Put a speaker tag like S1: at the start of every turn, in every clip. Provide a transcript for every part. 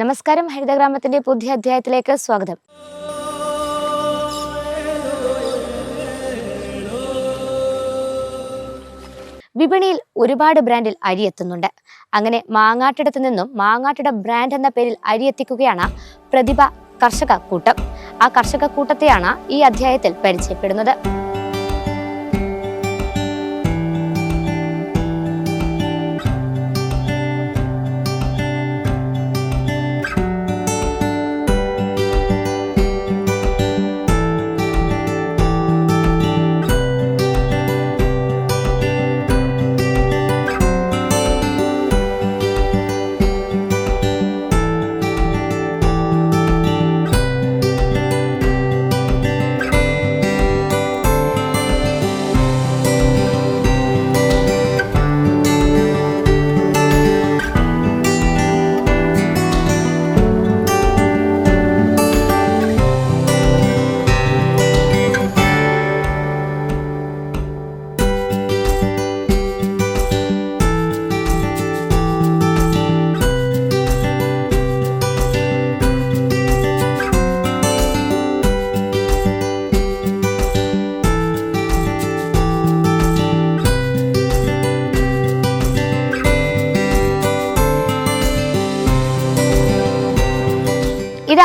S1: നമസ്കാരം. ഹരിതഗ്രാമത്തിന്റെ പുതിയ അധ്യായത്തിലേക്ക് സ്വാഗതം. വിപണിയിൽ ഒരുപാട് ബ്രാൻഡിൽ അരി എത്തുന്നുണ്ട്. അങ്ങനെ മാങ്ങാട്ടിടത്ത് നിന്നും മാങ്ങാട്ടിട ബ്രാൻഡ് എന്ന പേരിൽ അരി എത്തിക്കുകയാണ് പ്രതിഭ കർഷക കൂട്ടം. ആ കർഷക കൂട്ടത്തെയാണ് ഈ അധ്യായത്തിൽ പരിചയപ്പെടുന്നത്.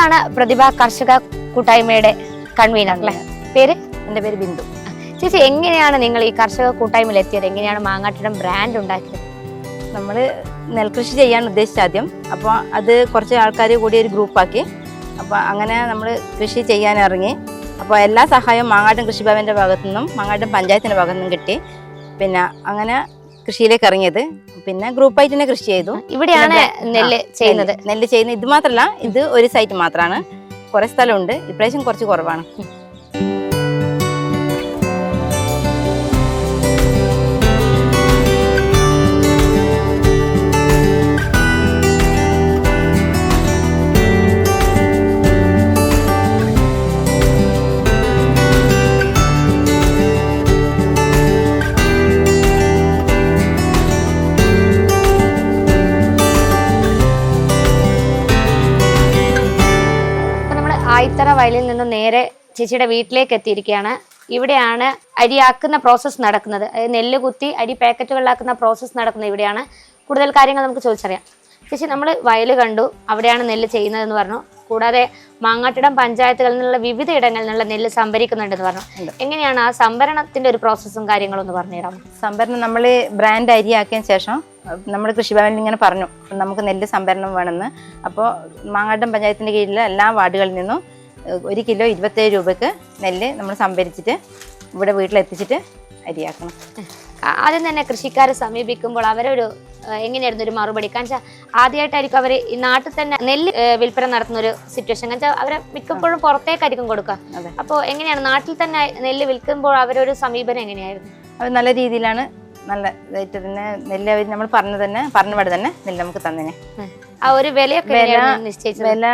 S1: ഇതാണ് പ്രതിഭ കർഷക കൂട്ടായ്മയുടെ കൺവീനർ അല്ലേ? പേര്?
S2: എന്റെ പേര് ബിന്ദു.
S1: ചേച്ചി എങ്ങനെയാണ് നിങ്ങൾ ഈ കർഷക കൂട്ടായ്മയിൽ എത്തിയത്? എങ്ങനെയാണ് മാങ്ങാട്ടിടം ബ്രാൻഡ് ഉണ്ടാക്കിയത്?
S2: നമ്മൾ നെൽകൃഷി ചെയ്യാൻ ഉദ്ദേശിച്ച ആദ്യം. അപ്പോൾ അത് കുറച്ച് ആൾക്കാർ കൂടി ഒരു ഗ്രൂപ്പാക്കി അപ്പോൾ അങ്ങനെ നമ്മൾ കൃഷി ചെയ്യാൻ ഇറങ്ങി. അപ്പോൾ എല്ലാ സഹായവും മാങ്ങാട്ടും കൃഷിഭവന്റെ ഭാഗത്തു നിന്നും മാങ്ങാട്ടും പഞ്ചായത്തിന്റെ ഭാഗത്തു നിന്നും കിട്ടി. പിന്നെ അങ്ങനെ കൃഷിയിലേക്ക് ഇറങ്ങിയത്. പിന്നെ ഗ്രൂപ്പായിട്ട് തന്നെ കൃഷി ചെയ്തു.
S1: ഇവിടെയാണ് നെല്ല് ചെയ്യുന്നത്.
S2: നെല്ല് ചെയ്യുന്നത്. ചെയ്യുന്ന ഇത് മാത്രമല്ല ഇത് ഒരു സൈറ്റ് മാത്രമാണ് കുറെ സ്ഥലമുണ്ട്. ഇപ്രാവശ്യം കുറച്ച് കുറവാണ്.
S1: വയലിൽ നിന്ന് നേരെ ചേച്ചിയുടെ വീട്ടിലേക്ക് എത്തിയിരിക്കുകയാണ്. ഇവിടെയാണ് അരിയാക്കുന്ന പ്രോസസ്സ് നടക്കുന്നത്. അതായത് നെല്ല് കുത്തി അരി പാക്കറ്റുകളിലാക്കുന്ന പ്രോസസ്സ് നടക്കുന്നത് ഇവിടെയാണ്. കൂടുതൽ കാര്യങ്ങൾ നമുക്ക് ചോദിച്ചറിയാം. ചേച്ചി നമ്മൾ വയൽ കണ്ടു. അവിടെയാണ് നെല്ല് ചെയ്യുന്നതെന്ന് പറഞ്ഞു. കൂടാതെ മാങ്ങാട്ടിടം പഞ്ചായത്തുകളിൽ നിന്നുള്ള വിവിധ ഇടങ്ങളിൽ നിന്നുള്ള നെല്ല് സംഭരിക്കുന്നുണ്ടെന്ന് പറഞ്ഞു. എങ്ങനെയാണ് ആ സംഭരണത്തിന്റെ ഒരു പ്രോസസ്സും കാര്യങ്ങളും ഒന്ന് പറഞ്ഞുതരാമോ
S2: സംഭരണം നമ്മൾ ബ്രാൻഡ് അരിയാക്കിയതിന് ശേഷം നമ്മൾ കൃഷിഭവനിൽ ഇങ്ങനെ പറഞ്ഞു. നമുക്ക് നെല്ല് സംഭരണം വേണമെന്ന്. അപ്പോൾ മാങ്ങാട്ടം പഞ്ചായത്തിന്റെ കീഴിലെ എല്ലാ വാർഡുകളിൽ നിന്നും ഒരു കിലോ ഇരുപത്തേഴ് രൂപയ്ക്ക് നെല്ല് നമ്മൾ സംഭരിച്ചിട്ട് ഇവിടെ വീട്ടിലെത്തിച്ചിട്ട് അരിയാക്കണം.
S1: ആദ്യം തന്നെ കൃഷിക്കാരെ സമീപിക്കുമ്പോൾ അവരൊരു എങ്ങനെയായിരുന്നു ഒരു മറുപടി? കാരണം വെച്ചാൽ ആദ്യമായിട്ടായിരിക്കും അവർ ഈ നാട്ടിൽ തന്നെ നെല്ല് വിൽപ്പന നടത്തുന്ന ഒരു സിറ്റുവേഷൻ കാരണം വെച്ചാൽ അവരെ മിക്കപ്പോഴും പുറത്തേക്കായിരിക്കും കൊടുക്കുക അപ്പോൾ എങ്ങനെയാണ് നാട്ടിൽ തന്നെ നെല്ല് വിൽക്കുമ്പോൾ അവരൊരു സമീപനം എങ്ങനെയായിരുന്നു?
S2: അവർ നല്ല രീതിയിലാണ് നല്ല ഇതായിട്ട് തന്നെ നെല്ല് അവർ നമ്മൾ പറഞ്ഞു തന്നെ പറഞ്ഞപാട് തന്നെ നെല്ല് നമുക്ക് തന്നെ
S1: ആ ഒരു വിലയൊക്കെ നിശ്ചയിച്ചത്?
S2: വില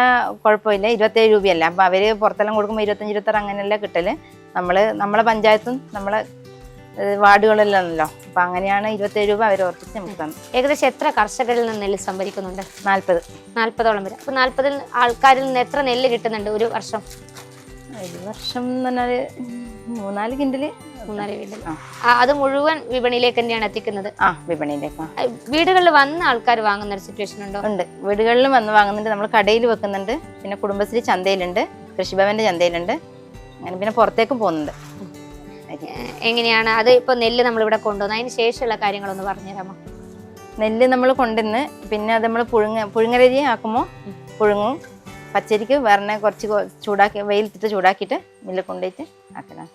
S2: കുഴപ്പമില്ല. ഇരുപത്തേഴ് രൂപയല്ല. അപ്പൊ അവർ പുറത്തെല്ലാം കൊടുക്കുമ്പോൾ ഇരുപത്തഞ്ച് ഇരുപത്താറ് അങ്ങനെയല്ല കിട്ടൽ. നമ്മൾ നമ്മളെ പഞ്ചായത്തും നമ്മളെ വാർഡുകളിലാണല്ലോ അപ്പൊ അങ്ങനെയാണ് ഇരുപത്തേഴ് രൂപ അവർ ഉറപ്പിച്ച് നമുക്ക് തന്നു
S1: ഏകദേശം എത്ര കർഷകരിൽ നിന്ന് നെല്ല് സംഭരിക്കുന്നുണ്ട്?
S2: നാല്പത്.
S1: നാല്പതോളം വരെ അപ്പൊ നാല്പതിൽ ആൾക്കാരിൽ നിന്ന് എത്ര നെല്ല് കിട്ടുന്നുണ്ട് ഒരു വർഷം?
S2: ഒരു വർഷം എന്ന് പറഞ്ഞാൽ മൂന്നാൽ
S1: കിൻഡിൽ വീട്ടിൽ. അത് മുഴുവൻ വിപണിയിലേക്ക് തന്നെയാണ് എത്തിക്കുന്നത്.
S2: ആ വിപണിയിലേക്ക്
S1: വീടുകളിൽ വന്ന ആൾക്കാർ വാങ്ങുന്ന ഒരു സിറ്റുവേഷൻ ഉണ്ടോ?
S2: ഉണ്ട്. വീടുകളിൽ വന്ന് വാങ്ങുന്നുണ്ട്. നമ്മൾ കടയിൽ വെക്കുന്നുണ്ട്. പിന്നെ കുടുംബശ്രീ ചന്തയിലുണ്ട്. കൃഷിഭവന്റെ ചന്തയിലുണ്ട്. അങ്ങനെ പിന്നെ പുറത്തേക്കും പോകുന്നുണ്ട്.
S1: എങ്ങനെയാണ്? അത് ഇപ്പൊ നെല്ല് നമ്മൾ ഇവിടെ കൊണ്ടുവന്നു. അതിന് ശേഷമുള്ള കാര്യങ്ങളൊന്ന് പറഞ്ഞുതരാമോ?
S2: നെല്ല് നമ്മൾ കൊണ്ടുവന്ന് പിന്നെ അത് നമ്മൾ പുഴുങ്ങ പുഴുങ്ങരരി ആക്കുമ്പോൾ പുഴുങ്ങും. പച്ചരിക്ക് വേറെ കുറച്ച് ചൂടാക്കി വെയിലത്തിട്ട് ചൂടാക്കിയിട്ട് മില്ലിൽ കൊണ്ടുപോയിട്ട് ആക്കണം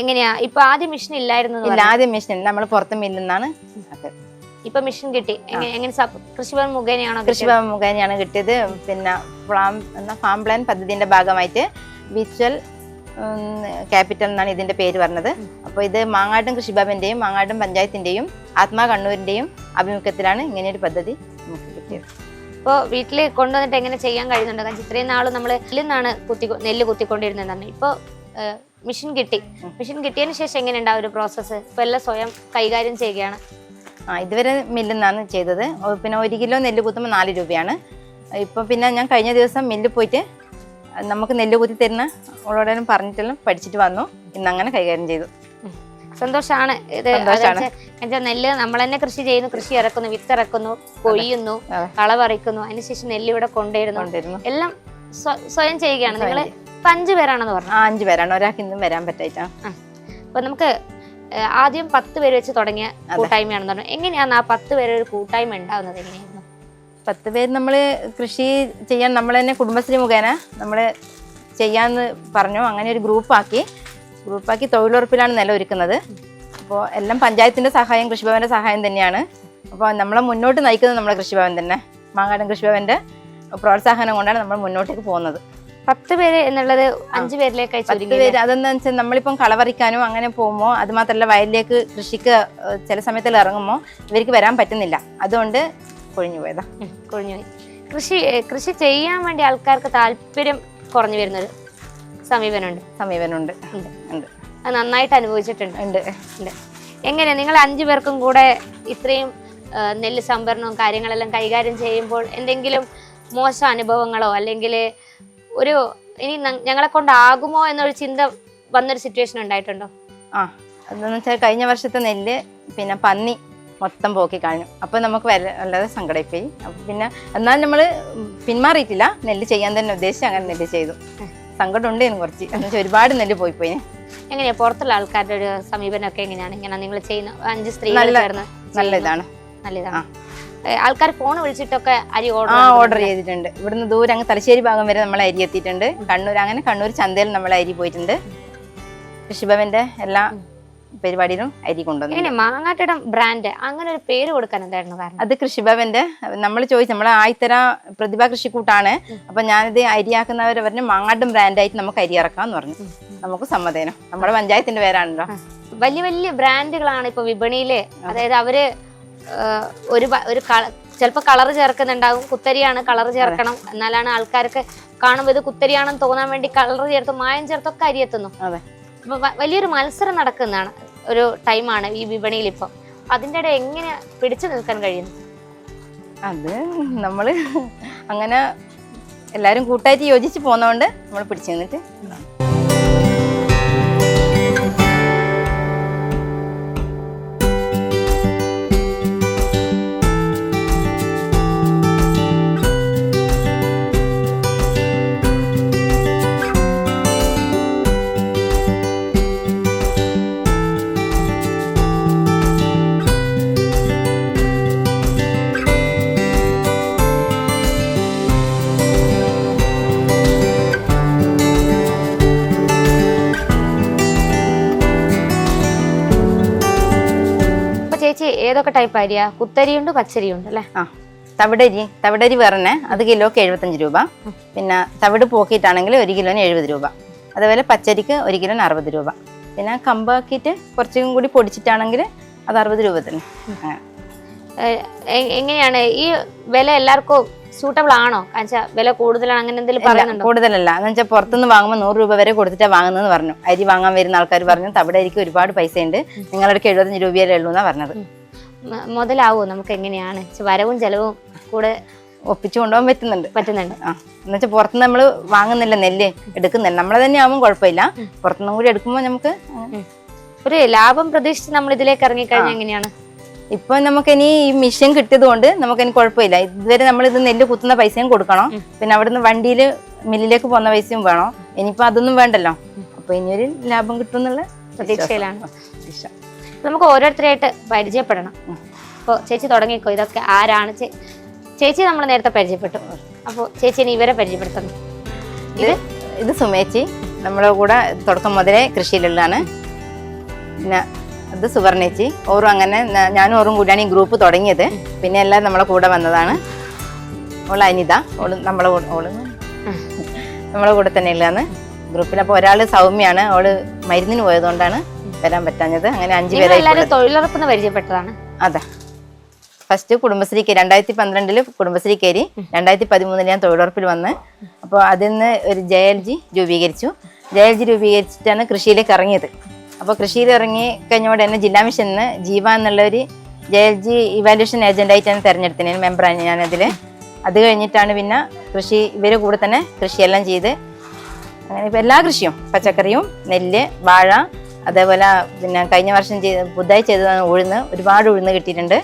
S1: എങ്ങനെയാ? ഇപ്പൊ ആദ്യം മെഷീൻ ഇല്ലായിരുന്നു
S2: ഇല്ല ആദ്യം മെഷീൻ നമ്മൾ പുറത്ത് മില്ലെന്നാണ്
S1: ഇപ്പൊ മെഷീൻ കിട്ടി. എങ്ങനെ കൃഷിഭവൻ മുഖേനയാണോ കിട്ടിയത്?
S2: കൃഷിഭവൻ മുഖേനയാണ് കിട്ടിയത്. പിന്നെ ഫാം എന്ന ഫാം പ്ലാൻ പദ്ധതിന്റെ ഭാഗമായിട്ട് വിച്വൽ ക്യാപിറ്റൽ എന്നാണ് ഇതിന്റെ പേര് പറഞ്ഞത്. അപ്പോൾ ഇത് മാങ്ങാട്ടും കൃഷിഭവന്റെയും മാങ്ങാട്ടും പഞ്ചായത്തിന്റെയും ആത്മാ കണ്ണൂരിന്റെയും ആഭിമുഖ്യത്തിലാണ് ഇങ്ങനെയൊരു പദ്ധതി നമുക്ക് കിട്ടിയത്.
S1: ഇപ്പോൾ വീട്ടിൽ കൊണ്ടുവന്നിട്ട് എങ്ങനെ ചെയ്യാൻ കഴിയുന്നുണ്ട്? കാരണം ഇത്രയും നാൾ നമ്മൾ നെല്ലിന്നാണ് കുത്തി നെല്ല് കുത്തിക്കൊണ്ടിരുന്നതെന്ന് ഇപ്പൊ മെഷീൻ കിട്ടി. മെഷീൻ കിട്ടിയതിന് ശേഷം എങ്ങനെയുണ്ടാ ഒരു പ്രോസസ്സ് ഇപ്പൊ എല്ലാം സ്വയം കൈകാര്യം ചെയ്യുകയാണ്.
S2: ആ ഇതുവരെ മില്ലിൽ നിന്നാണ് ചെയ്തത് പിന്നെ ഒരു കിലോ നെല്ല് കുത്തുമ്പോൾ നാല് രൂപയാണ്. ഇപ്പൊ പിന്നെ ഞാൻ കഴിഞ്ഞ ദിവസം മില്ലിൽ പോയിട്ട് നമുക്ക് നെല്ല് കുത്തി തരുന്ന അവളോടെല്ലാം പറഞ്ഞിട്ടെല്ലാം പഠിച്ചിട്ട് വന്നു. ഇന്ന് അങ്ങനെ കൈകാര്യം ചെയ്തു.
S1: സന്തോഷാണ്. ഇത്. എന്നുവെച്ചാൽ നെല്ല് നമ്മൾ തന്നെ കൃഷി ചെയ്യുന്നു. കൃഷി ഇറക്കുന്നു വിത്ത് ഇറക്കുന്നു കൊയ്യുന്നു കളവറിക്കുന്നു. അതിനുശേഷം നെല്ല് ഇവിടെ കൊണ്ടുവരുന്നു. എല്ലാം സ്വയം ചെയ്യുകയാണ്. നിങ്ങൾ ഇപ്പൊ അഞ്ചു പേരാണെന്ന് പറഞ്ഞു.
S2: ആ അഞ്ച് പേരാണ്. ഒരാൾക്ക് ഇന്നും വരാൻ പറ്റായിട്ടാ.
S1: അപ്പൊ നമുക്ക് ആദ്യം പത്ത് പേര് വെച്ച് തുടങ്ങിയ കൂട്ടായ്മയാണെന്ന് പറഞ്ഞു. എങ്ങനെയാണ് ആ പത്ത് പേര് ഒരു കൂട്ടായ്മ ഉണ്ടാവുന്നത് എങ്ങനെയായിരുന്നു?
S2: പത്ത് പേര് നമ്മൾ കൃഷി ചെയ്യാൻ നമ്മൾ തന്നെ കുടുംബശ്രീ മുഖേന നമ്മൾ ചെയ്യാന്ന് പറഞ്ഞു. അങ്ങനെ ഒരു ഗ്രൂപ്പാക്കി. ഗ്രൂപ്പാക്കി തൊഴിലുറപ്പിലാണ് നില ഒരുക്കുന്നത്. അപ്പോൾ എല്ലാം പഞ്ചായത്തിന്റെ സഹായം കൃഷിഭവന്റെ സഹായം തന്നെയാണ്. അപ്പോൾ നമ്മളെ മുന്നോട്ട് നയിക്കുന്നത് നമ്മുടെ കൃഷിഭവൻ തന്നെ. മാങ്ങാടൻ കൃഷിഭവന്റെ പ്രോത്സാഹനം കൊണ്ടാണ് നമ്മൾ മുന്നോട്ടേക്ക് പോകുന്നത്.
S1: പത്ത് പേര് എന്നുള്ളത് അഞ്ചു പേരിലേക്ക്
S2: പത്ത് പേര്. അതെന്താ വെച്ചാൽ നമ്മളിപ്പം കളവറിക്കാനും അങ്ങനെ പോകുമ്പോൾ അത് മാത്രമല്ല വയലിലേക്ക് കൃഷിക്ക് ചില സമയത്തിൽ ഇറങ്ങുമ്പോൾ ഇവർക്ക് വരാൻ പറ്റുന്നില്ല. അതുകൊണ്ട് കൊഴിഞ്ഞു പോയതാ.
S1: കൊഴിഞ്ഞു കൊഴിഞ്ഞുപോയി കൃഷി കൃഷി ചെയ്യാൻ വേണ്ടി ആൾക്കാർക്ക് താല്പര്യം കുറഞ്ഞു വരുന്നൊരു സമീപനമുണ്ട്.
S2: സമീപനമുണ്ട്.
S1: ഉണ്ട്. അത് നന്നായിട്ട് അനുഭവിച്ചിട്ടുണ്ട്.
S2: ഉണ്ട്.
S1: ഉണ്ട്. എങ്ങനെ നിങ്ങൾ അഞ്ചു പേർക്കും കൂടെ ഇത്രയും നെല്ല് സംഭരണവും കാര്യങ്ങളെല്ലാം കൈകാര്യം ചെയ്യുമ്പോൾ എന്തെങ്കിലും മോശം അനുഭവങ്ങളോ അല്ലെങ്കിൽ ഒരു ഇനി ഞങ്ങളെ കൊണ്ടാകുമോ എന്നൊരു ചിന്ത വന്നൊരു സിറ്റുവേഷൻ ഉണ്ടായിട്ടുണ്ടോ?
S2: ആ അതെന്ന് വെച്ചാൽ കഴിഞ്ഞ വർഷത്തെ നെല്ല് പിന്നെ പന്നി മൊത്തം പോക്കി കഴിഞ്ഞു അപ്പോൾ നമുക്ക് വല്ല വല്ലാതെ സങ്കടമായി പിന്നെ എന്നാൽ നമ്മൾ പിന്മാറിയിട്ടില്ല. നെല്ല് ചെയ്യാൻ തന്നെ ഉദ്ദേശിച്ച് അങ്ങനെ നെല്ല് ചെയ്തു. സങ്കടം ഉണ്ട് ഇതിന് കുറച്ച്. എന്ന് വെച്ചാൽ ഒരുപാട് നെല്ല് പോയി പോയി
S1: എങ്ങനെയാ? പുറത്തുള്ള ആൾക്കാരുടെ ഒരു സമീപനമൊക്കെ എങ്ങനെയാണ്? ഇങ്ങനെ നിങ്ങൾ ചെയ്യുന്ന അഞ്ച് സ്ത്രീകൾ
S2: നല്ല ഇതാണ്
S1: നല്ലതാണ്. ആൾക്കാർ ഫോൺ വിളിച്ചിട്ടൊക്കെ അരി
S2: ആ
S1: ഓർഡർ
S2: ഓർഡർ ചെയ്തിട്ടുണ്ട്. ഇവിടുന്ന് ദൂരെ അങ്ങ് തലശ്ശേരി ഭാഗം വരെ നമ്മൾ അരി എത്തിയിട്ടുണ്ട്. കണ്ണൂർ അങ്ങനെ കണ്ണൂർ ചന്തയിൽ നമ്മൾ അരി പോയിട്ടുണ്ട്. കൃഷിഭവന്റെ എല്ലാ പരിപാടിയിലും അരി കൊണ്ടുവന്നു
S1: മാങ്ങാട്ടിടം ബ്രാൻഡ് അങ്ങനെ ഒരു പേര് കൊടുക്കാൻ എന്തായിരുന്നു കാരണം?
S2: അത് കൃഷിഭവന്റെ നമ്മൾ ചോദിച്ചു നമ്മളെ ആയിത്തര പ്രതിഭ കൃഷിക്കൂട്ടാണ്. അപ്പൊ ഞാനിത് അരിയാക്കുന്നവർ പറഞ്ഞു മാങ്ങാട്ടും ബ്രാൻഡായിട്ട് നമുക്ക് അരി ഇറക്കാന്ന് പറഞ്ഞു. നമുക്ക് സമ്മതേനം. നമ്മുടെ പഞ്ചായത്തിന്റെ പേരാണല്ലോ.
S1: വലിയ വലിയ ബ്രാൻഡുകളാണ് ഇപ്പൊ വിപണിയിൽ. അതായത് അവർ ഒരു ഒരു ചിലപ്പോൾ കളർ ചേർക്കുന്നുണ്ടാകും കുത്തരിയാണ് കളർ ചേർക്കണം. എന്നാലാണ് ആൾക്കാർക്ക് കാണുമ്പോൾ ഇത് കുത്തരിയാണെന്ന് തോന്നാൻ വേണ്ടി കളർ ചേർത്ത് മായം ചേർത്തൊക്കെ
S2: അരിയെത്തുന്നു
S1: അപ്പൊ വലിയൊരു മത്സരം നടക്കുന്നതാണ് ഒരു ടൈമാണ് ഈ വിപണിയിൽ ഇപ്പം. അതിന്റെ ഇടയിൽ എങ്ങനെ പിടിച്ചു നിൽക്കാൻ കഴിയുന്നു?
S2: അത് നമ്മൾ അങ്ങനെ എല്ലാവരും കൂട്ടായിട്ട് യോജിച്ച് പോകുന്നതുകൊണ്ട് നമ്മൾ പിടിച്ചു നിന്നിട്ട്
S1: ഏതൊക്കെ ടൈപ്പ് അരിയാ കുത്തരിയുണ്ട് പച്ചരിയുണ്ട് അല്ലേ?
S2: ആ തവിടരി തവിടരി വേറെ അത് കിലോക്ക് എഴുപത്തഞ്ച് രൂപ. പിന്നെ തവിട് പോക്കിയിട്ടാണെങ്കിൽ ഒരു കിലോന് എഴുപത് രൂപ. അതുപോലെ പച്ചരിക്ക് ഒരു കിലോന് അറുപത് രൂപ. പിന്നെ കമ്പാക്കിയിട്ട് കുറച്ചും കൂടി പൊടിച്ചിട്ടാണെങ്കിൽ അത് അറുപത് രൂപ തന്നെ.
S1: എങ്ങനെയാണ്? ഈ വില എല്ലാവർക്കും സൂട്ടബിൾ ആണോ? വില കൂടുതലാണ് അങ്ങനെ എന്തെങ്കിലും
S2: കൂടുതലല്ല. എന്ന് വെച്ചാൽ പുറത്തുനിന്ന് വാങ്ങുമ്പോൾ നൂറ് രൂപ വരെ കൊടുത്തിട്ടാണ് വാങ്ങുന്നതെന്ന് പറഞ്ഞു. അരി വാങ്ങാൻ വരുന്ന ആൾക്കാർ പറഞ്ഞു തവിടെ അരിക്ക് ഒരുപാട് പൈസ ഉണ്ട് നിങ്ങളുടെ എഴുപത്തഞ്ച് രൂപയല്ലേ ഉള്ളൂ എന്നാണ് പറഞ്ഞത്
S1: മുതലാവോ നമുക്ക് എങ്ങനെയാണ് വരവും ചെലവും കൂടെ
S2: ഒപ്പിച്ചു കൊണ്ടുപോകാൻ പറ്റുന്നുണ്ട്.
S1: പറ്റുന്നുണ്ട്.
S2: ആ എന്നുവെച്ചാൽ പുറത്തുനിന്ന് നമ്മൾ വാങ്ങുന്നില്ല നെല്ല് എടുക്കുന്നില്ല. നമ്മളെ തന്നെ ആവുമ്പോൾ കുഴപ്പമില്ല. പുറത്തുനിന്നും കൂടി എടുക്കുമ്പോൾ നമുക്ക്
S1: ഒരു ലാഭം പ്രതീക്ഷിച്ച് നമ്മൾ ഇതിലേക്ക് ഇറങ്ങിക്കഴിഞ്ഞാൽ എങ്ങനെയാണ്?
S2: ഇപ്പൊ നമുക്ക് ഇനി ഈ മിഷ്യൻ കിട്ടിയത് കൊണ്ട് നമുക്ക് ഇനി കുഴപ്പമില്ല. ഇതുവരെ നമ്മൾ ഇത് നെല്ല് കുത്തുന്ന പൈസയും കൊടുക്കണം. പിന്നെ അവിടുന്ന് വണ്ടിയിൽ മില്ലിലേക്ക് പോകുന്ന പൈസയും വേണം. ഇനിയിപ്പോ അതൊന്നും വേണ്ടല്ലോ. അപ്പൊ ഇനിയൊരു ലാഭം കിട്ടും എന്നുള്ള
S1: പ്രതീക്ഷയിലാണ്.
S2: പ്രതീക്ഷ.
S1: നമുക്ക് ഓരോരുത്തരായിട്ട് പരിചയപ്പെടണം. അപ്പോൾ ചേച്ചി തുടങ്ങിക്കോ ഇതൊക്കെ ആരാണ് ചേച്ചി നമ്മൾ നേരത്തെ പരിചയപ്പെട്ടു. അപ്പോൾ ചേച്ചി ഇനി ഇവരെ പരിചയപ്പെടുത്തണം.
S2: ഇത് ഇത്? സുമേച്ചി നമ്മുടെ കൂടെ തുടക്കം മുതലേ കൃഷിയിലുള്ളതാണ്. പിന്നെ അത് സുവർണേച്ചി. ഓറും അങ്ങനെ ഞാനും ഓറും കൂടിയാണ് ഈ ഗ്രൂപ്പ് തുടങ്ങിയത്. പിന്നെ എല്ലാം നമ്മളെ കൂടെ വന്നതാണ്. ഓൾ അനിത ഓൾ നമ്മളെ കൂടെ ഓൾ നമ്മളെ കൂടെ തന്നെ ഉള്ളതാണ് ഗ്രൂപ്പിൽ. അപ്പോൾ ഒരാൾ സൗമ്യാണ് ഓൾ മരുന്നിന് പോയതുകൊണ്ടാണ് വരാൻ പറ്റാഞ്ഞത് അങ്ങനെ അഞ്ചു
S1: പേരെ തൊഴിലുറപ്പെന്ന് പരിചയപ്പെട്ടതാണ്?
S2: അതെ. ഫസ്റ്റ് കുടുംബശ്രീ കയറി രണ്ടായിരത്തി പന്ത്രണ്ടിൽ കുടുംബശ്രീ കയറി രണ്ടായിരത്തി പതിമൂന്നിൽ ഞാൻ തൊഴിലുറപ്പിൽ വന്ന് അപ്പോൾ അതിൽ നിന്ന് ഒരു ജെ എൽ ജി രൂപീകരിച്ചു. ജെ എൽ ജി രൂപീകരിച്ചിട്ടാണ് കൃഷിയിലേക്ക് ഇറങ്ങിയത്. അപ്പോൾ കൃഷിയിൽ ഇറങ്ങി കഴിഞ്ഞോടെ തന്നെ ജില്ലാ മിഷനിൽ ജീവ എന്നുള്ള ഒരു ജെ എൽ ജി ഇവാലുവേഷൻ ഏജന്റായിട്ടാണ് തിരഞ്ഞെടുത്തത് മെമ്പറാണ് ഞാനതിൽ അത് കഴിഞ്ഞിട്ടാണ് പിന്നെ കൃഷി ഇവരെ കൂടെ തന്നെ കൃഷിയെല്ലാം ചെയ്ത്. അങ്ങനെ ഇപ്പോൾ എല്ലാ കൃഷിയും പച്ചക്കറിയും നെല്ല് വാഴ അതേപോലെ പിന്നെ കഴിഞ്ഞ വർഷം ചെയ്ത് പുതുതായി ചെയ്തതാണ് ഉഴുന്ന്. ഒരുപാട് ഉഴുന്ന് കിട്ടിയിട്ടുണ്ട്.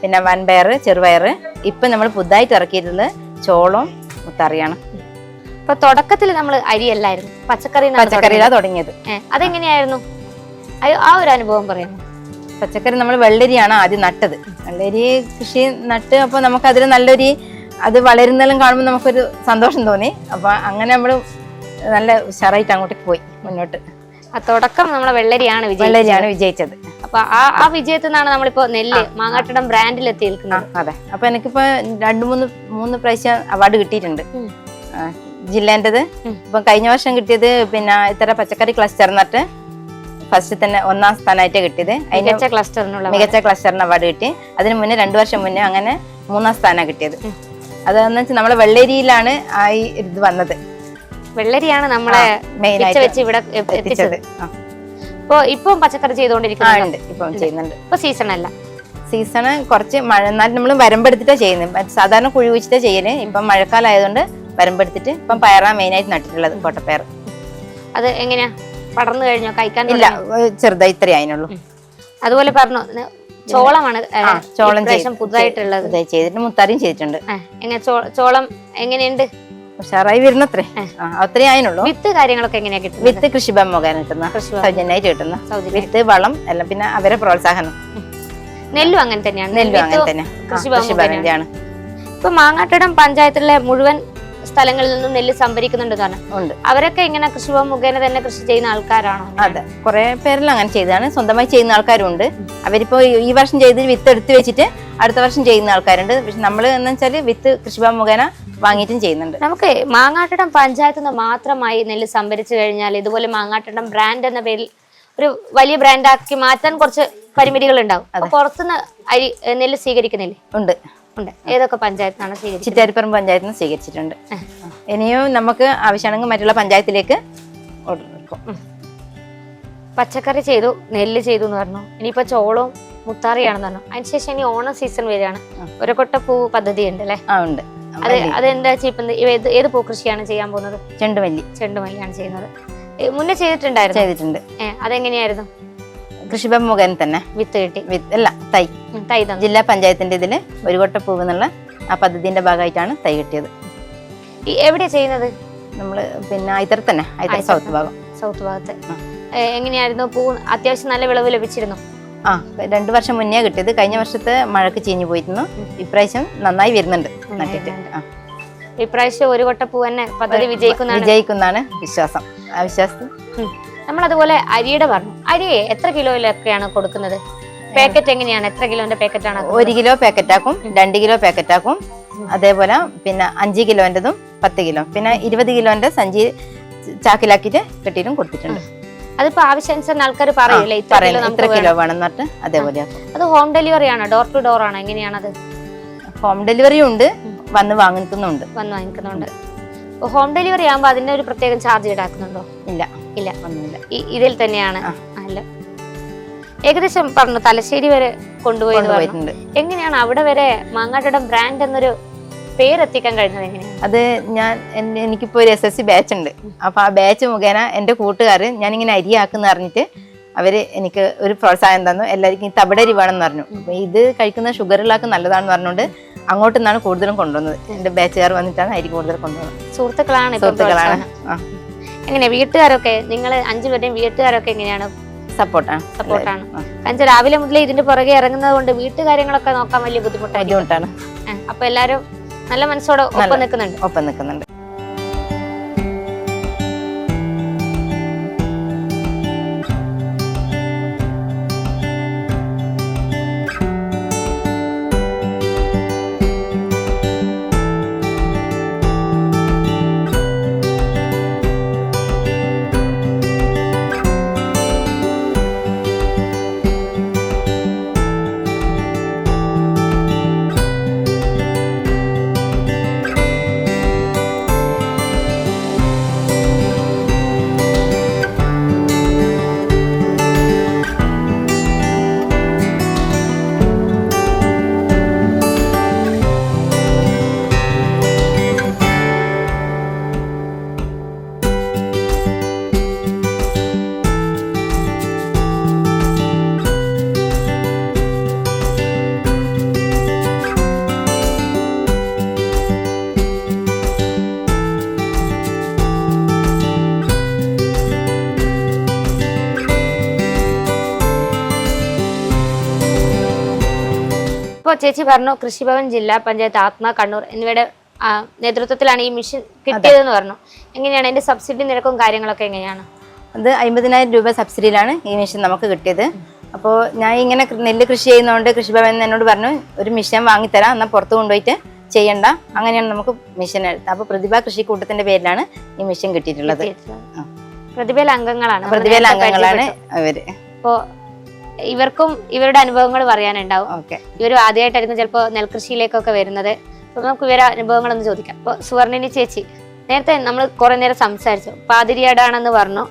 S2: പിന്നെ വൻപയർ ചെറുപയർ ഇപ്പം നമ്മൾ പുതുതായിട്ട് ഇറക്കിയിട്ടുള്ളത് ചോളം മുത്തറിയാണ്
S1: ഇപ്പൊ തുടക്കത്തിൽ നമ്മൾ അരിയല്ലായിരുന്നു. പച്ചക്കറി
S2: പച്ചക്കറിയിലാണ് തുടങ്ങിയത്.
S1: അതെങ്ങനെയായിരുന്നു? ആ ഒരു അനുഭവം പറയാമോ?
S2: പച്ചക്കറി നമ്മൾ വെള്ളരിയാണ് ആദ്യം നട്ടത്. വെള്ളരി കൃഷി നട്ട് അപ്പോൾ നമുക്ക് അതിൽ നല്ലൊരു അത് വളരുന്നതെല്ലാം കാണുമ്പോൾ നമുക്കൊരു സന്തോഷം തോന്നി. അപ്പോൾ അങ്ങനെ നമ്മൾ നല്ല ഉഷാറായിട്ട് അങ്ങോട്ടേക്ക് പോയി മുന്നോട്ട്.
S1: തുടക്കം നമ്മളെ വെള്ളരിയാണ്
S2: വെള്ളരിയാണ് വിജയിച്ചത്.
S1: അപ്പൊ ആ ആ വിജയത്തിൽ നിന്നാണ് നമ്മളിപ്പോ നെല്ല് മാങ്ങാട്ടിടം ബ്രാൻഡിൽ എത്തി നിൽക്കുന്നത്.
S2: അതെ. അപ്പൊ എനിക്കിപ്പോ രണ്ടു മൂന്ന് മൂന്ന് പ്രാവശ്യം അവാർഡ് കിട്ടിയിട്ടുണ്ട്.
S1: ജില്ലേന്റെത്.
S2: ഇപ്പം കഴിഞ്ഞ വർഷം കിട്ടിയത് പിന്നെ ഇത്ര പച്ചക്കറി ക്ലസ്റ്റർ എന്നിട്ട് ഫസ്റ്റ് തന്നെ ഒന്നാം സ്ഥാനമായിട്ട് കിട്ടിയത്.
S1: മികച്ച ക്ലസ്റ്ററിനുള്ള
S2: മികച്ച ക്ലസ്റ്ററിന് അവാർഡ് കിട്ടി. അതിന് മുന്നേ രണ്ടു വർഷം മുന്നേ അങ്ങനെ മൂന്നാം സ്ഥാനമാണ് കിട്ടിയത്. അതെന്ന് വെച്ചാൽ നമ്മളെ വെള്ളേരിയിലാണ് ആ ഈ ഇത് വന്നത്.
S1: വെള്ളരിയാണ് നമ്മളെ പിച്ച വെച്ച് ഇവിടെ
S2: എത്തിച്ചത്. അപ്പൊ.
S1: ഇപ്പൊ ഇപ്പം പച്ചക്കറി
S2: ചെയ്തോണ്ടിരിക്കുന്നുണ്ട് ഇപ്പം ചെയ്യുന്നുണ്ട്.
S1: ഇപ്പൊ സീസൺ അല്ല
S2: സീസണ് കുറച്ച് മഴ എന്നാലും നമ്മൾ വരമ്പെടുത്തിട്ടാണ് ചെയ്യുന്നത്. സാധാരണ കുഴി വെച്ചിട്ടാ ചെയ്യൽ. ഇപ്പം മഴക്കാലം ആയതുകൊണ്ട് വരമ്പെടുത്തിട്ട് ഇപ്പം മെയിൻ മെയിനായിട്ട് നട്ടിട്ടുള്ളത് കോട്ടപ്പയർ.
S1: അത് എങ്ങനെയാ? പടർന്നു കഴിഞ്ഞോ? കഴിക്കാൻ
S2: ഇല്ല? ചെറുതായി ഇത്രേ അതിനുള്ളൂ
S1: അതുപോലെ പറഞ്ഞു ചോളമാണ്
S2: ചോളം
S1: പുതുതായിട്ടുള്ളത്.
S2: ചെയ്തിട്ട് മുത്താറിയും ചെയ്തിട്ടുണ്ട്.
S1: എങ്ങനെ ചോളം എങ്ങനെയുണ്ട്?
S2: ഉഷാറായി വരുന്നത്രേ. അത്രേ അതിനുള്ളൂ
S1: വിത്ത് കാര്യങ്ങളൊക്കെ എങ്ങനെയാ കിട്ടുന്നത്?
S2: വിത്ത് കൃഷിഭവൻ മുഖേന കിട്ടുന്ന. സൗജന്യമായിട്ട് കിട്ടുന്ന. വിത്ത് വളം എല്ലാം പിന്നെ അവരെ പ്രോത്സാഹനം.
S1: നെല്ലും അങ്ങനെ തന്നെയാണ്.
S2: നെല്ലും അങ്ങനെ തന്നെ ആ,
S1: കൃഷിഭവൻ
S2: കൃഷിഭവന്റെ
S1: ഇപ്പൊ മാങ്ങാട്ടടം പഞ്ചായത്തിലെ മുഴുവൻ സ്ഥലങ്ങളിൽ നിന്നും നെല്ല് സംഭരിക്കുന്നുണ്ട് കാരണം അവരൊക്കെ ഇങ്ങനെ കൃഷിഭവൻ മുഖേന തന്നെ കൃഷി ചെയ്യുന്ന ആൾക്കാരാണോ?
S2: അതെ. കുറെ പേരെല്ലാം അങ്ങനെ ചെയ്താണ്. സ്വന്തമായി ചെയ്യുന്ന ആൾക്കാരുണ്ട്. അവരിപ്പോ ഈ- ഈ വർഷം ചെയ്ത് വിത്ത് എടുത്തു വെച്ചിട്ട് അടുത്ത വർഷം ചെയ്യുന്ന ആൾക്കാരുണ്ട്. പക്ഷെ നമ്മൾ എന്ന് വെച്ചാൽ വിത്ത് കൃഷിഭവൻ മുഖേന വാങ്ങിയിട്ടും ചെയ്യുന്നുണ്ട്.
S1: നമുക്ക് മാങ്ങാട്ടടം പഞ്ചായത്ത് നിന്ന് മാത്രമായി നെല്ല് സംഭരിച്ചു കഴിഞ്ഞാൽ ഇതുപോലെ മാങ്ങാട്ടടം ബ്രാൻഡ് എന്ന പേരിൽ ഒരു വലിയ ബ്രാൻഡാക്കി മാറ്റാൻ കുറച്ച് പരിമിതികൾ ഉണ്ടാവും. പുറത്തുനിന്ന് അരി നെല്ല് സ്വീകരിക്കുന്നില്ലേ?
S2: ഉണ്ട്.
S1: ഉണ്ട്. ഏതൊക്കെ പഞ്ചായത്താണ് സ്വീകരിച്ചത്
S2: പഞ്ചായത്ത് പഞ്ചായത്തിൽ നിന്ന് സ്വീകരിച്ചിട്ടുണ്ട്. ഇനിയും നമുക്ക് ആവശ്യമാണെങ്കിൽ മറ്റുള്ള പഞ്ചായത്തിലേക്ക്
S1: പച്ചക്കറി ചെയ്തു നെല്ല് ചെയ്തു എന്ന് പറഞ്ഞു. ഇനിയിപ്പോ ചോളവും മുത്താറിയാണെന്ന് പറഞ്ഞു. അതിനുശേഷം ഇനി ഓണം സീസൺ വരികയാണ്. ഒരു കൊട്ട പൂ പദ്ധതി ഉണ്ട് അല്ലേ?
S2: ആ ഉണ്ട്.
S1: അത് അതെന്താ ഇപ്പം ഏത് ഏത് പൂക്കൃഷിയാണ് ചെയ്യാൻ പോകുന്നത്?
S2: ചെണ്ടുമല്ലി.
S1: ചെണ്ടുമല്ലിയാണ് ചെയ്യുന്നത്. മുന്നേ ചെയ്തിട്ടുണ്ടായിരുന്നു?
S2: ചെയ്തിട്ടുണ്ട്.
S1: അതെങ്ങനെയായിരുന്നു?
S2: കൃഷിഭവൻ മുഖേന തന്നെ.
S1: വിത്ത് കിട്ടി.
S2: വിത്ത് അല്ല തൈ.
S1: തൈ
S2: ജില്ലാ പഞ്ചായത്തിന്റെ ഇതിൽ ഒരു കൊട്ട പൂവ് എന്നുള്ള ആ പദ്ധതിന്റെ ഭാഗമായിട്ടാണ് തൈ കിട്ടിയത്.
S1: എവിടെയാ ചെയ്യുന്നത്?
S2: നമ്മൾ പിന്നെ ഐതർ തന്നെ. സൗത്ത് ഭാഗം.
S1: സൗത്ത് ഭാഗത്ത്. എങ്ങനെയായിരുന്നു? പൂ അത്യാവശ്യം നല്ല വിളവ് ലഭിച്ചിരുന്നു.
S2: ആ രണ്ടു വർഷം മുന്നേ കിട്ടിയത്. കഴിഞ്ഞ വർഷത്തെ മഴക്ക് ചീഞ്ഞു പോയിരുന്നു. ഇപ്രാവശ്യം നന്നായി വരുന്നുണ്ട് നട്ടിട്ട്. ആ.
S1: ഇപ്രാവശ്യം ഒരു കൊട്ട പൂ തന്നെ പദ്ധതി വിജയിക്കുന്ന
S2: വിജയിക്കുന്നതാണ് വിശ്വാസം. ആ വിശ്വാസം.
S1: നമ്മളതുപോലെ നമ്മൾ അതുപോലെ അരിയുടെ പറഞ്ഞു. അരി എത്ര കിലോയിലൊക്കെയാണ് കൊടുക്കുന്നത്? പാക്കറ്റ് എങ്ങനെയാണ്? എത്ര കിലോന്റെ പാക്കറ്റ് ആണ്
S2: ഒരു കിലോ പാക്കറ്റാക്കും രണ്ട് കിലോ പാക്കറ്റ് ആക്കും അതേപോലെ പിന്നെ അഞ്ച് കിലോന്റെതും പത്ത് കിലോ. പിന്നെ ഇരുപത് കിലോന്റെ സഞ്ചി ചാക്കിലാക്കിയിട്ട് കെട്ടിയിട്ടും കൊടുത്തിട്ടുണ്ട്.
S1: അതിപ്പോ ആവശ്യാനുസരണം ആൾക്കാർ പറയൂലേ ഇത്ര കിലോ വേണം.
S2: എന്നിട്ട് അതേപോലെ
S1: അത് ഹോം ഡെലിവറി ആണോ? ഡോർ ടു ഡോർ ആണോ? എങ്ങനെയാണത്?
S2: ഹോം ഡെലിവറി ഉണ്ട് വന്ന് വാങ്ങിക്കുന്നുണ്ട്.
S1: വന്ന് വാങ്ങിക്കുന്നുണ്ട്. ഹോം ഡെലിവറി ആകുമ്പോൾ അതിന്റെ ഒരു പ്രത്യേകം ചാർജ് ഈടാക്കുന്നുണ്ടോ?
S2: ഇല്ല.
S1: ഇല്ല.
S2: ഒന്നുമില്ല.
S1: ഇതിൽ തന്നെയാണ്. അല്ല ഏകദേശം പറഞ്ഞു തലശ്ശേരി വരെ കൊണ്ടുപോയി എങ്ങനെയാണ് അവിടെ വരെ മാങ്ങാട്ടടം ബ്രാൻഡ് എന്നൊരു പേരെത്തിക്കാൻ കഴിഞ്ഞത് എങ്ങനെയാണ്
S2: അത് ഞാൻ എൻ- എനിക്കിപ്പോ ഒരു എസ് എസ് സി ബാച്ച് ഉണ്ട്. അപ്പോൾ ആ ബാച്ച് മുഖേന എന്റെ കൂട്ടുകാർ ഞാനിങ്ങനെ അരിയാക്കുന്ന അറിഞ്ഞിട്ട് അവർ എനിക്ക് ഒരു പ്രോത്സാഹനം തന്നു. എല്ലാവർക്കും ഈ തവിടരി വേണമെന്ന് പറഞ്ഞു. അപ്പോൾ ഇത് കഴിക്കുന്ന ഷുഗറുള്ളാക്ക് നല്ലതാണെന്ന് പറഞ്ഞുകൊണ്ട് അങ്ങോട്ട് നിന്നാണ് കൂടുതലും കൊണ്ടുവന്നത്. എന്റെ ബാച്ചുകാർ വന്നിട്ടാണ് അരി കൂടുതൽ കൊണ്ടുവന്നത്.
S1: സുഹൃത്തുക്കളാണ്
S2: സുഹൃത്തുക്കളാണ്.
S1: എങ്ങനെ വീട്ടുകാരൊക്കെ നിങ്ങൾ അഞ്ചുപേരുടെയും വീട്ടുകാരൊക്കെ എങ്ങനെയാണ്?
S2: സപ്പോർട്ടാണ്
S1: സപ്പോർട്ടാണ് കാരണം രാവിലെ മുതലേ ഇതിന്റെ പുറകെ ഇറങ്ങുന്നത് കൊണ്ട് വീട്ടുകാര്യങ്ങളൊക്കെ നോക്കാൻ വലിയ
S2: ബുദ്ധിമുട്ടാണ്.
S1: ആ, അപ്പൊ എല്ലാരും നല്ല മനസ്സോടെ ഒപ്പം. നിൽക്കുന്നുണ്ട്
S2: ഒപ്പം നിൽക്കുന്നുണ്ട്
S1: ചേച്ചി പറഞ്ഞു കൃഷിഭവൻ ജില്ലാ പഞ്ചായത്ത് ആത്മ കണ്ണൂർ എന്നിവയുടെ നേതൃത്വത്തിലാണ് ഈ മിഷൻ കിട്ടിയതെന്ന് പറഞ്ഞു. എങ്ങനെയാണ്? അതിന്റെ സബ്സിഡി നിരക്കും കാര്യങ്ങളൊക്കെ എങ്ങനെയാണ്?
S2: അത് അമ്പതിനായിരം രൂപ സബ്സിഡിയിലാണ് ഈ മിഷൻ നമുക്ക് കിട്ടിയത്. അപ്പോൾ ഞാൻ ഇങ്ങനെ നെല്ല് കൃഷി ചെയ്യുന്നതുകൊണ്ട് കൃഷിഭവൻ എന്നോട് പറഞ്ഞു ഒരു മിഷൻ വാങ്ങിത്തരാം എന്നാൽ പുറത്ത് കൊണ്ടുപോയിട്ട് ചെയ്യണ്ട. അങ്ങനെയാണ് നമുക്ക് മിഷൻ എടുത്തത്. അപ്പോൾ പ്രതിഭ കൃഷിക്കൂട്ടത്തിന്റെ പേരിലാണ് ഈ മിഷൻ കിട്ടിയിട്ടുള്ളത്.
S1: പ്രതിഭയിലെ അംഗങ്ങളാണ്.
S2: പ്രതിഭയിലെ അംഗങ്ങളാണ്. അവർ.
S1: അപ്പോ ഇവർക്കും ഇവരുടെ അനുഭവങ്ങൾ പറയാനുണ്ടാവും.
S2: ഓക്കെ.
S1: ഇവർ ആദ്യമായിട്ടായിരുന്നു ചിലപ്പോൾ നെൽകൃഷിയിലേക്കൊക്കെ വരുന്നത്. അപ്പൊ നമുക്ക് ഇവരെ അനുഭവങ്ങളൊന്ന് ചോദിക്കാം. അപ്പോൾ സുവർണിനി ചേച്ചി നേരത്തെ നമ്മൾ കുറെ നേരം സംസാരിച്ചു. പാതിരിയാടാണെന്ന് പറഞ്ഞു.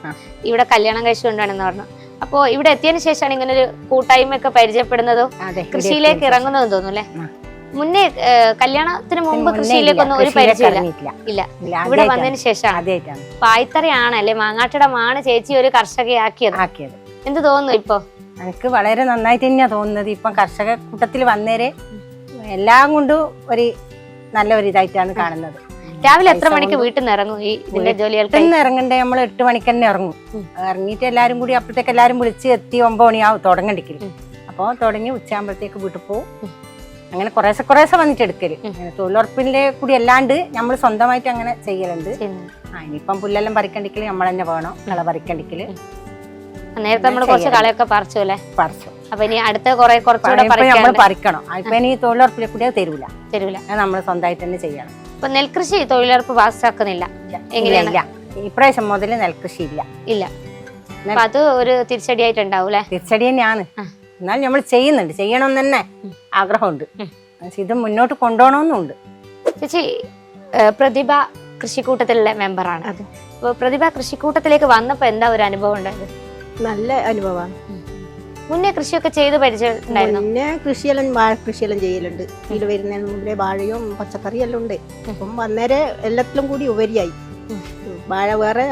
S1: ഇവിടെ കല്യാണം കഴിച്ചുകൊണ്ടാണെന്ന് പറഞ്ഞു. അപ്പോൾ ഇവിടെ എത്തിയതിനു ശേഷമാണ് ഇങ്ങനെ ഒരു കൂട്ടായ്മ ഒക്കെ പരിചയപ്പെടുന്നതും കൃഷിയിലേക്ക് ഇറങ്ങുന്നതും തോന്നുന്നു അല്ലേ. മുന്നേ കല്യാണത്തിന് മുമ്പ് കൃഷിയിലേക്കൊന്നും ഒരു പരിചയമില്ല. ഇല്ല. ഇവിടെ വന്നതിന് ശേഷമാണ്. പായ്ത്തറയാണ് അല്ലെ? മാങ്ങാട്ടിടമാണ് ചേച്ചി ഒരു കർഷകയാക്കിയത്. എന്ത് തോന്നുന്നു ഇപ്പൊ?
S3: എനിക്ക് വളരെ നന്നായിട്ട് തന്നെയാ തോന്നുന്നത്. ഇപ്പം കർഷക കൂട്ടത്തിൽ വന്നേരെ എല്ലാം കൊണ്ടും ഒരു നല്ല ഒരു ഇതായിട്ടാണ് കാണുന്നത്.
S1: രാവിലെ എത്ര മണിക്ക് വീട്ടിൽ നിന്ന് ഇറങ്ങും ഈ ഇതിന്റെ ജോലികൾക്ക്?
S3: ഇന്ന് ഇറങ്ങണ്ടേ നമ്മൾ എട്ട് മണിക്ക് തന്നെ ഇറങ്ങും. ഇറങ്ങിയിട്ട് എല്ലാരും കൂടി അപ്പോഴത്തേക്ക് എല്ലാരും വിളിച്ച് എത്തി ഒമ്പത് മണിയാവും തുടങ്ങണ്ടിക്കൽ. അപ്പോൾ തുടങ്ങി ഉച്ചയാകുമ്പോഴത്തേക്ക് വീട്ടിൽ പോകും അങ്ങനെ കുറേശ്ശെ കുറേശ്ശെ വന്നിട്ട് എടുക്കൽ. തൊഴിലുറപ്പിന്റെ കൂടി അല്ലാണ്ട് നമ്മൾ സ്വന്തമായിട്ട് അങ്ങനെ ചെയ്യലുണ്ട്. ആ ഇനിയിപ്പം പുല്ലെല്ലാം പറിക്കണ്ടിക്കൽ നമ്മൾ തന്നെ വേണം കള പറിക്കണ്ടിക്കൽ.
S1: നേരത്തെ നമ്മൾ കുറച്ച് കളയൊക്കെ പറിച്ചു അല്ലേ?
S3: പറിച്ചു.
S1: അപ്പൊ ഇനി അടുത്ത കുറെ കുറച്ചുകൂടെ
S3: ഇപ്പൊ നമ്മൾ പറിക്കണം. ഇപ്പൊ ഇനി തൊഴിലുറപ്പിലെ കൂടി തരൂല.
S1: തരൂല.
S3: നമ്മൾ സ്വന്തമായിട്ട് തന്നെ ചെയ്യണം.
S1: അപ്പൊ നെൽകൃഷി തൊഴിലുറപ്പ് പാസ്സാക്കുന്നില്ല.
S3: എങ്ങനെയല്ല ഇപ്രാവശ്യം മുതൽ നെൽകൃഷി ഇല്ല.
S1: ഇല്ല. അത് ഒരു തിരിച്ചടിയായിട്ടുണ്ടാവും അല്ലെ?
S3: തിരിച്ചടി തന്നെയാണ്.
S1: എന്നാലും
S3: എന്നാൽ നമ്മൾ ചെയ്യുന്നുണ്ട്. ചെയ്യണം തന്നെ ആഗ്രഹമുണ്ട്. ഇത് മുന്നോട്ട് കൊണ്ടുപോകണമെന്നുണ്ട്.
S1: ചേച്ചി പ്രതിഭ കൃഷിക്കൂട്ടത്തിലുള്ള മെമ്പറാണ്. അപ്പൊ പ്രതിഭ കൃഷിക്കൂട്ടത്തിലേക്ക് വന്നപ്പോ എന്താ ഒരു അനുഭവം ഉണ്ടായത്?
S4: നല്ല അനുഭവമാണ്.
S1: മുന്നേ കൃഷിയൊക്കെ ചെയ്ത് പരിചയമുണ്ടായിരുന്നു?
S4: പിന്നെ കൃഷിയെല്ലാം വാഴ കൃഷിയെല്ലാം ചെയ്യലുണ്ട്. ഇതിൽ വരുന്നതിന് മുമ്പേ വാഴയും പച്ചക്കറിയും എല്ലാം ഉണ്ട് അപ്പം വന്നേരെ എല്ലാത്തിലും കൂടി ഉപരിയായി. വാഴ വേറെ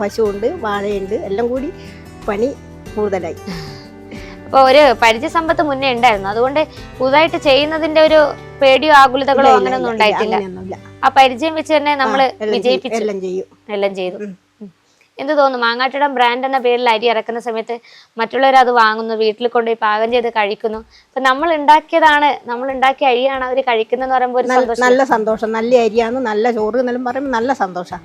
S4: പശുവുണ്ട് വാഴയുണ്ട് എല്ലാം കൂടി പണി കൂടുതലായി.
S1: അപ്പൊ ഒരു പരിചയ സമ്പത്ത് മുന്നേ ഉണ്ടായിരുന്നു. അതുകൊണ്ട് പുതുതായിട്ട് ചെയ്യുന്നതിന്റെ ഒരു പേടിയോ ആകുലതകളോ
S4: അങ്ങനെ ഒന്നും
S1: അങ്ങനെയൊന്നും ഉണ്ടായിട്ടില്ല. ആ പരിചയം വെച്ച് തന്നെ
S4: ചെയ്യും,
S1: വിജയിപ്പിച്ചു.
S4: എല്ലാം
S1: ചെയ്തു. എന്ത് തോന്നുന്നു? മാങ്ങാട്ടിടം ബ്രാൻഡ് എന്ന പേരിൽ അരി ഇറക്കുന്ന സമയത്ത് മറ്റുള്ളവർ അത് വാങ്ങുന്നു വീട്ടിൽ കൊണ്ടുപോയി പാകം ചെയ്ത് കഴിക്കുന്നു. അപ്പൊ നമ്മൾ ഉണ്ടാക്കിയതാണ് നമ്മൾ ഉണ്ടാക്കിയ അരിയാണ് അവർ കഴിക്കുന്നതെന്ന് പറയുമ്പോൾ ഒരു
S4: നല്ല-
S1: സന്തോഷം.
S4: നല്ല സന്തോഷം. നല്ല അരിയാണ് നല്ല ചോറ് എന്നെല്ലാം പറയുമ്പോൾ നല്ല സന്തോഷം.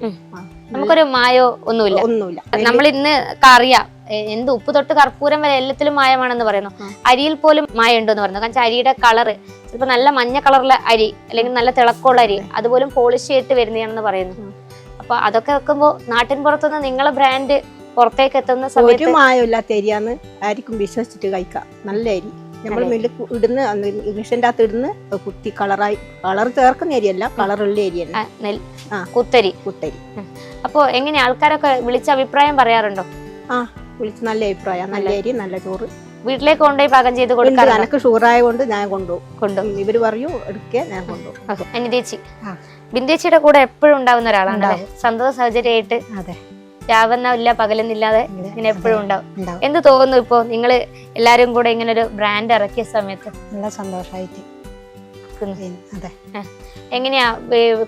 S1: നമുക്കൊരു മായോ ഒന്നുമില്ല.
S4: ഒന്നുമില്ല.
S1: നമ്മൾ ഇന്ന് അറിയാം എന്ത് ഉപ്പ് തൊട്ട് കർപ്പൂരം വരെ എല്ലാത്തിലും മായമാണെന്ന് പറയുന്നു. അരിയിൽ പോലും മായ എന്ന് പറയുന്നു. കാരണം അരിയുടെ കളറ് ചിലപ്പോൾ നല്ല മഞ്ഞ കളറിലെ അരി അല്ലെങ്കിൽ നല്ല തിളക്കമുള്ള അരി അതുപോലും പോളിഷ് ചെയ്തിട്ട് വരുന്നതാണെന്ന് പറയുന്നു. അപ്പൊ അതൊക്കെ വെക്കുമ്പോൾ നാട്ടിൻ പുറത്തുനിന്ന് നിങ്ങളെ ബ്രാൻഡ് പുറത്തേക്ക് എത്തുന്ന
S4: ഒരു
S1: സമയത്ത്
S4: മായമില്ലാത്ത ആർക്കും വിശ്വസിച്ചിട്ട് കഴിക്കാം നല്ല അരി. നമ്മൾ മില്ല് ഇടുന്ന മിഷന്റെ അകത്ത് ഇടുന്ന് കുത്തി കളറായി കളർ ചേർക്കുന്ന അരിയല്ല കളറുള്ള ഏരിയ
S1: ആ, നെൽ.
S4: ആ.
S1: കുത്തരി.
S4: കുത്തരി.
S1: അപ്പൊ എങ്ങനെ ആൾക്കാരൊക്കെ വിളിച്ച അഭിപ്രായം പറയാറുണ്ടോ?
S4: ആ വിളിച്ച് നല്ല അഭിപ്രായം. നല്ല അരി നല്ല ചോറ്.
S1: വീട്ടിലേക്ക് കൊണ്ടുപോയി പാകം ചെയ്ത് കൊടുക്കാൻ
S4: എനിക്ക് ഷുഗറായ കൊണ്ട് ഞാൻ കൊണ്ടുപോകും.
S1: കൊണ്ടുപോകും
S4: ഇവർ പറയൂ എടുക്കേ ഞാൻ കൊണ്ടുപോകും.
S1: അനിതേച്ചി
S4: ആ.
S1: ബിന്ദേച്ചിയുടെ കൂടെ എപ്പോഴും ഉണ്ടാവുന്ന ഒരാളാണ്? സന്തോഷ സാഹചര്യമായിട്ട്
S4: അതെ.
S1: രാവെന്നില്ല പകലെന്നില്ലാതെ ഇങ്ങനെ എപ്പോഴും ഉണ്ടാവും. എന്ത് തോന്നുന്നു ഇപ്പോ? നിങ്ങൾ എല്ലാരും കൂടെ ഇങ്ങനെ ഒരു ബ്രാൻഡ് ഇറക്കിയ സമയത്ത്?
S4: നല്ല സന്തോഷമായിട്ട് അതെ.
S1: എങ്ങനെയാ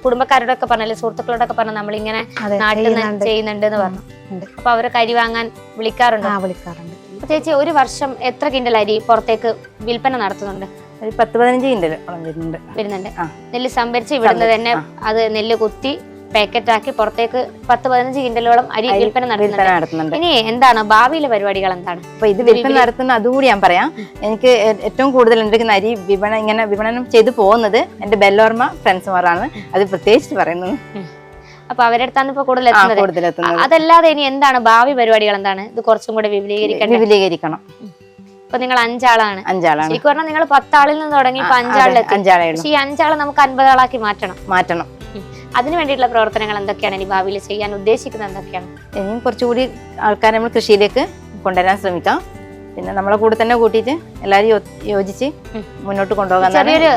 S1: കുടുംബക്കാരോടൊക്കെ പറഞ്ഞല്ലേ സുഹൃത്തുക്കളോടൊക്കെ പറഞ്ഞ നമ്മളിങ്ങനെ നാട്ടിൽ നിന്ന് ചെയ്യുന്നുണ്ട്. എന്ന് പറഞ്ഞു. അപ്പൊ അവരെ കരി വാങ്ങാൻ വിളിക്കാറുണ്ട്? ചേച്ചി ഒരു വർഷം എത്ര കിൻഡൽ അരി പുറത്തേക്ക് വിൽപ്പന നടത്തുന്നുണ്ട്?
S2: ഒരു പത്ത് പതിനഞ്ച് കിൻഡൽ വരുന്നുണ്ട്.
S1: വരുന്നുണ്ട്. നെല്ല് സംഭരിച്ച് ഇവിടുന്ന് തന്നെ അത് നെല്ല് കുത്തി പാക്കറ്റാക്കി പുറത്തേക്ക് പത്ത് പതിനഞ്ച് കിൻഡലോളം അരി വിൽപ്പന നടത്തുന്നുണ്ട്. ഇനി എന്താണ് ഭാവിയിലെ പരിപാടികൾ എന്താണ്?
S2: അപ്പൊ ഇത് വിൽപ്പന നടത്തുന്ന അതുകൂടി ഞാൻ പറയാം. എനിക്ക് ഏറ്റവും കൂടുതൽ എന്റെ അരി വിപണനം ഇങ്ങനെ വിപണനം ചെയ്തു പോകുന്നത് എന്റെ ബെല്ലോർമ ഫ്രണ്ട്സുമാരാണ്. അത് പ്രത്യേകിച്ച് പറയുന്നത്
S1: അപ്പൊ അവരുടെ അടുത്താണ് ഇപ്പൊ കൂടുതൽ എത്തുന്നത്. അതല്ലാതെ ഇനി എന്താണ് ഭാവി പരിപാടികൾ എന്താണ്? ഇത് കുറച്ചും കൂടെ വിപുലീകരിക്കണം.
S2: വിപുലീകരിക്കണം
S1: ഇപ്പൊ നിങ്ങൾ അഞ്ചാളാണ്.
S2: അഞ്ചാളാണ്.
S1: ശരിക്കും പറഞ്ഞാൽ നിങ്ങൾ പത്താളിൽ നിന്ന് തുടങ്ങി ഇപ്പൊ
S2: ആ,
S1: അഞ്ചാളിലെത്തി പക്ഷെ ഈ അഞ്ചാളെ നമുക്ക് അൻപതാളാക്കി മാറ്റണം.
S2: മാറ്റണം.
S1: അതിനു വേണ്ടിയിട്ടുള്ള പ്രവർത്തനങ്ങൾ എന്തൊക്കെയാണ് ഇനി ഭാവിയിൽ ചെയ്യാൻ ഉദ്ദേശിക്കുന്നത് എന്തൊക്കെയാണ്?
S2: ഇനിയും കുറച്ചുകൂടി ആൾക്കാരെ നമ്മൾ കൃഷിയിലേക്ക് കൊണ്ടുവരാൻ ശ്രമിക്കാം. പിന്നെ നമ്മളെ കൂടെ തന്നെ കൂട്ടിയിട്ട് എല്ലാവരും യോജിച്ച് മുന്നോട്ട് കൊണ്ടുപോകാൻ
S1: ചെറിയൊരു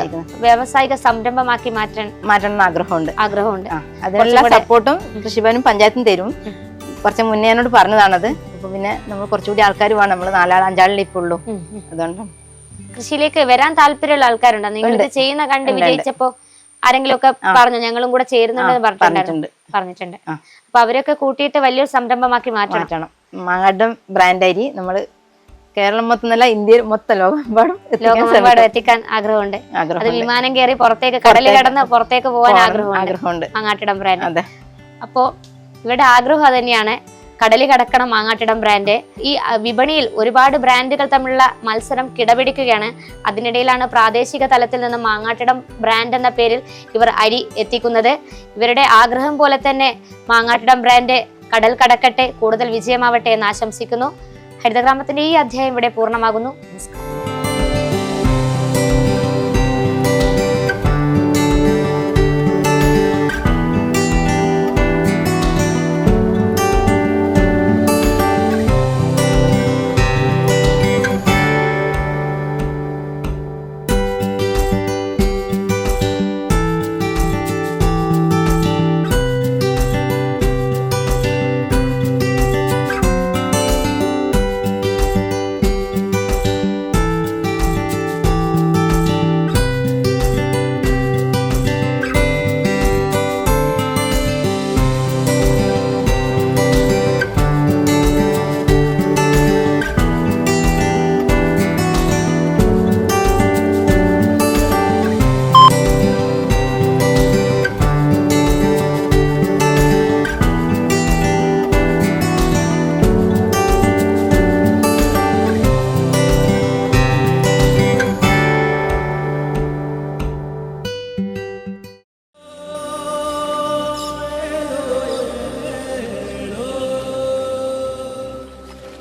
S1: വ്യാവസായിക സംരംഭമാക്കി മാറ്റാൻ
S2: മാറ്റണം എന്ന് ആഗ്രഹമുണ്ട്.
S1: ആഗ്രഹമുണ്ട്.
S2: അതെല്ലാം അതിനുള്ള സപ്പോർട്ടും കൃഷിഭവനും പഞ്ചായത്തും തരും. കുറച്ച് മുന്നേ എന്നോട് പറഞ്ഞതാണത്. അപ്പൊ പിന്നെ നമ്മൾ കുറച്ചുകൂടി ആൾക്കാർ വേണം. നമ്മൾ നാലാൾ അഞ്ചാളിൽ ഇപ്പൊ ഉള്ളൂ. അതുകൊണ്ട്
S1: കൃഷിയിലേക്ക് വരാൻ താല്പര്യമുള്ള ആൾക്കാരുണ്ടോ? നിങ്ങൾ ഇത് ചെയ്യുന്ന കണ്ട്. വിജയിച്ചപ്പോ ആരെങ്കിലും ഒക്കെ പറഞ്ഞു? ഞങ്ങളും കൂടെ ചേരുന്നുണ്ടെന്ന്
S2: പറഞ്ഞിട്ടുണ്ട്.
S1: പറഞ്ഞിട്ടുണ്ട്. അപ്പൊ അവരൊക്കെ കൂട്ടിയിട്ട് വലിയൊരു സംരംഭമാക്കി മാറ്റണം.
S2: മാങ്ങാട്ടം ബ്രാൻഡ് അരി നമ്മൾ കേരളം മൊത്തം നല്ല ഇന്ത്യ മൊത്തം ലോകമെമ്പാടും എത്തിക്കാൻ
S1: ലോകമെമ്പാടും. എത്തിക്കാൻ ആഗ്രഹമുണ്ട്. അത് വിമാനം കയറി പുറത്തേക്ക് കടലിൽ കടന്ന് പുറത്തേക്ക് പോകാൻ
S2: ആഗ്രഹം
S1: ആഗ്രഹമുണ്ട്.
S2: ആഗ്രഹമുണ്ട്.
S1: മാങ്ങാട്ടിടം ബ്രാൻഡ്
S2: അതെ.
S1: അപ്പോൾ ഇവരുടെ ആഗ്രഹം തന്നെയാണ് കടലി കടക്കണം മാങ്ങാട്ടിടം ബ്രാൻഡ്. ഈ വിപണിയിൽ ഒരുപാട് ബ്രാൻഡുകൾ തമ്മിലുള്ള മത്സരം കിടപിടിക്കുകയാണ്. അതിനിടയിലാണ് പ്രാദേശിക തലത്തിൽ നിന്ന് മാങ്ങാട്ടിടം ബ്രാൻഡ് എന്ന പേരിൽ ഇവർ അരി എത്തിക്കുന്നത്. ഇവരുടെ ആഗ്രഹം പോലെ തന്നെ മാങ്ങാട്ടിടം ബ്രാൻഡ് കടൽ കടക്കട്ടെ കൂടുതൽ വിജയമാവട്ടെ എന്ന് ആശംസിക്കുന്നു. ഹരിതഗ്രാമത്തിന്റെ ഈ അധ്യായം ഇവിടെ പൂർണമാകുന്നു. നമസ്കാരം.